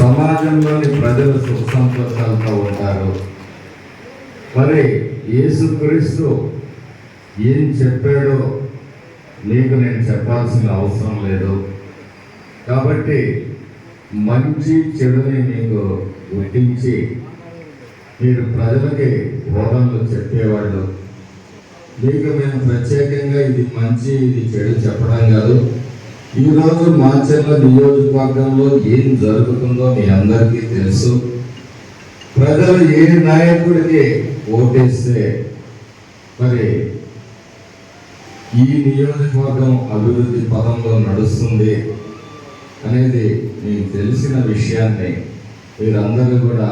సమాజంలోని ప్రజలు సుఖ సంతోషాలతో ఉంటారు. మరి యేసుక్రీస్తు ఏం చెప్పాడో నీకు నేను చెప్పాల్సిన అవసరం లేదు. కాబట్టి మంచి చెడుని మీకు గుర్తించి మీరు ప్రజలకి బోధనలు చెప్పేవాళ్ళు. మీకు మేము ప్రత్యేకంగా ఇది మంచి ఇది చెడు చెప్పడం కాదు. ఈరోజు మాచర్ల నియోజకవర్గంలో ఏం జరుగుతుందో మీ అందరికీ తెలుసు. ప్రజలు ఏ నాయకుడికి ఓటేస్తే మరి ఈ నియోజకవర్గం అభివృద్ధి పదంలో నడుస్తుంది అనేది మీకు తెలిసిన విషయాన్ని మీరందరూ కూడా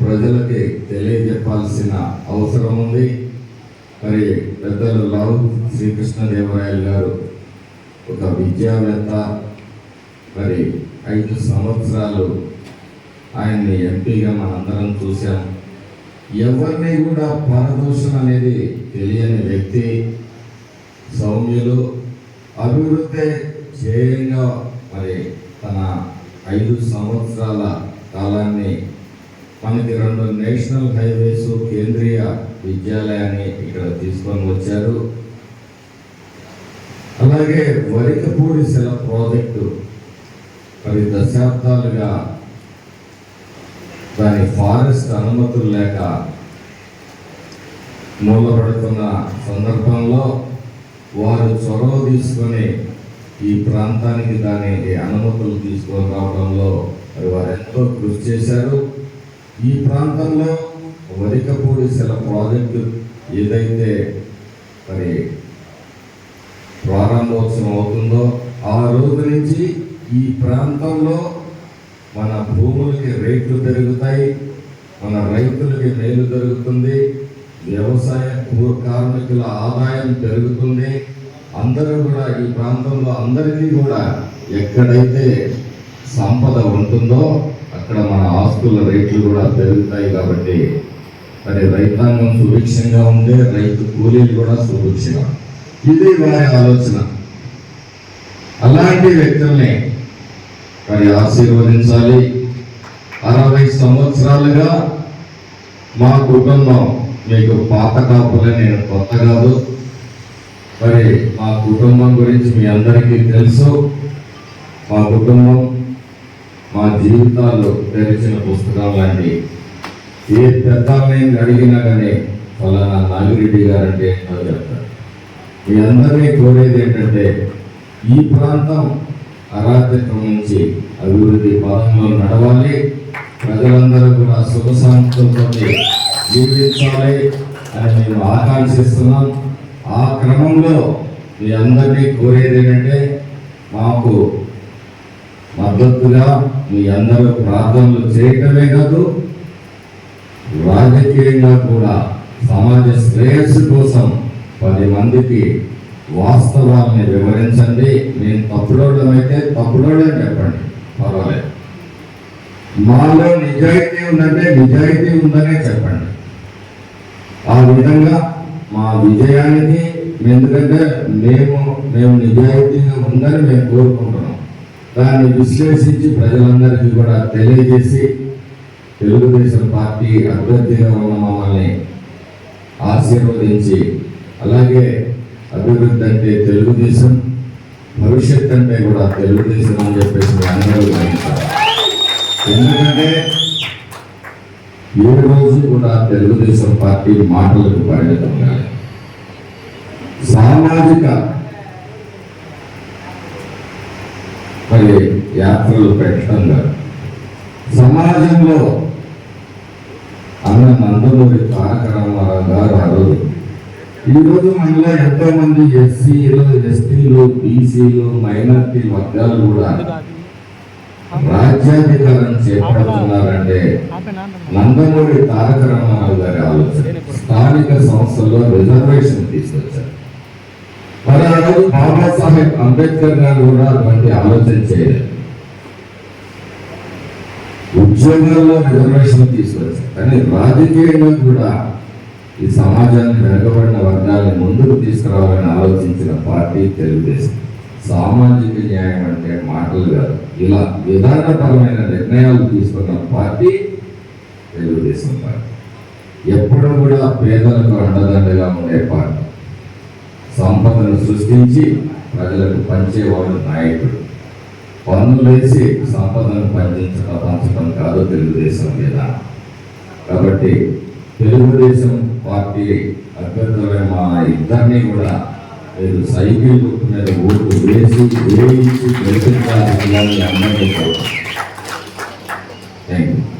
ప్రజలకి తెలియజెప్పాల్సిన అవసరం ఉంది. మరి పెద్దలు లావు శ్రీకృష్ణదేవరాయలు గారు ఒక విద్యావేత్త మరి ఐదు సంవత్సరాలు ఆయన్ని ఎంపీగా మనందరం చూసాం ఎవరిని కూడా పరదోషం అనేది తెలియని వ్యక్తి సౌమ్యులు అభివృద్ధి ధ్యేయంగా మరి తన ఐదు సంవత్సరాల కాలాన్ని మనకి రెండు నేషనల్ హైవేస్ కేంద్రీయ విద్యాలయాన్ని ఇక్కడ తీసుకొని వచ్చారు. అలాగే వరికపూడి శిల ప్రాజెక్టు మరి దశాబ్దాలుగా దాని ఫారెస్ట్ అనుమతులు లేక మూలపడుతున్న సందర్భంలో వారు చొరవ తీసుకొని ఈ ప్రాంతానికి దాని అనుమతులు తీసుకొని రావడంలో మరి వారు ఎంతో కృషి చేశారు. ఈ ప్రాంతంలో వరికపూడి శిల ప్రాజెక్టు ఏదైతే మరి ప్రారంభోత్సవం అవుతుందో ఆ రోజు నుంచి ఈ ప్రాంతంలో మన భూములకి రేట్లు పెరుగుతాయి మన రైతులకి మేలు జరుగుతుంది వ్యవసాయ కార్మికుల ఆదాయం పెరుగుతుంది. అందరూ కూడా ఈ ప్రాంతంలో అందరికీ కూడా ఎక్కడైతే సంపద ఉంటుందో అక్కడ మన ఆస్తుల రేట్లు కూడా పెరుగుతాయి కాబట్టి మరి రైతాంగం సుభిక్షంగా ఉంటే రైతు కూలీలు కూడా సుభిక్షంగా ఇది వారి ఆలోచన. అలాంటి వ్యక్తుల్ని మరి ఆశీర్వదించాలి. అరవై సంవత్సరాలుగా మా కుటుంబం మీకు పాత కాపులే నేను కొత్త కాదు. మరి మా కుటుంబం గురించి మీ అందరికీ తెలుసు. మా కుటుంబం మా జీవితాలు తెరిచిన పుస్తకం లాంటి ఏ పెద్దాన్ని అడిగినా కానీ ఫలానా నాగిరెడ్డి గారు అంటే ఏంటో చెప్తారు మీ అందరినీ కోరేది ఏంటంటే ఈ ప్రాంతం అరాచకం నుంచి అభివృద్ధి పదంలో నడవాలి. ప్రజలందరూ కూడా సుఖ శాంతులతో జీవించాలి అని మేము ఆకాంక్షిస్తున్నాం. ఆ క్రమంలో మీ అందరినీ కోరేది ఏంటంటే మాకు మద్దతుగా మీ అందరూ ప్రార్థనలు చేయటమే కాదు రాజకీయంగా కూడా సమాజ శ్రేయస్సు కోసం పది మందికి వాస్తవాన్ని వివరించండి. నేను తప్పుడోళ్ళం అయితే తప్పుడోళ్ళే చెప్పండి. పర్వాలేదు. మాలో నిజాయితీ ఉందంటే నిజాయితీ ఉందనే చెప్పండి. ఆ విధంగా మా విజయానికి ఎందుకంటే మేము మేము నిజాయితీగా ఉందని మేము కోరుకుంటున్నాం. దాన్ని విశ్లేషించి ప్రజలందరికీ కూడా తెలియజేసి తెలుగుదేశం పార్టీ అభ్యర్థిగా ఉన్న మమ్మల్ని ఆశీర్వదించి అలాగే అభివృద్ధి అంటే తెలుగుదేశం భవిష్యత్ అంటే కూడా తెలుగుదేశం అని చెప్పేసి అందరూ గ్రహించాలి ఎందుకంటే ఏ రోజు కూడా తెలుగుదేశం పార్టీ మాటలకు పరిమితం కాదు సామాజిక మరి యాత్రలు పెట్టడం కాదు. సమాజంలో అన్న నందమూరి తారక రామారావు గారు ఆ రోజు ఈరోజు మనలో ఎంతో మంది ఎస్సీలు ఎస్టీలు బీసీలు మైనార్టీ వర్గాలు కూడా రాజ్యాధికారం చేపడుతున్నారంటే నందమూరి తారక రామారావు గారి ఆలోచన. స్థానిక సంస్థల్లో రిజర్వేషన్ తీసుకొచ్చారు. మరి ఆ రోజు బాబాసాహెబ్ అంబేద్కర్ గారు కూడా అటువంటి ఆలోచన చేయలేదు. ఉద్యోగాల్లో రిజర్వేషన్ తీసుకొచ్చారు. కానీ రాజకీయంగా కూడా ఈ సమాజాన్ని వెనుకబడిన వర్గాన్ని ముందుకు తీసుకురావాలని ఆలోచించిన పార్టీ తెలుగుదేశం. సామాజిక న్యాయం అంటే మాటలు కాదు. ఇలా విధానపరమైన నిర్ణయాలు తీసుకున్న పార్టీ తెలుగుదేశం పార్టీ. ఎప్పుడు కూడా పేదలకు అండదండగా ఉండే పార్టీ. సంపదను సృష్టించి ప్రజలకు పంచేవాడు నాయకుడు. పన్నులేసి సంపదను పండించడం పంచడం కాదు తెలుగుదేశం విధానం. కాబట్టి తెలుగుదేశం పార్టీ అభ్యర్థులైన మా ఇద్దరిని కూడా మీరు సైకిల్ మీద ఓటు వేసి వేయించి గెలిపించాలని అందరికీ థ్యాంక్ యూ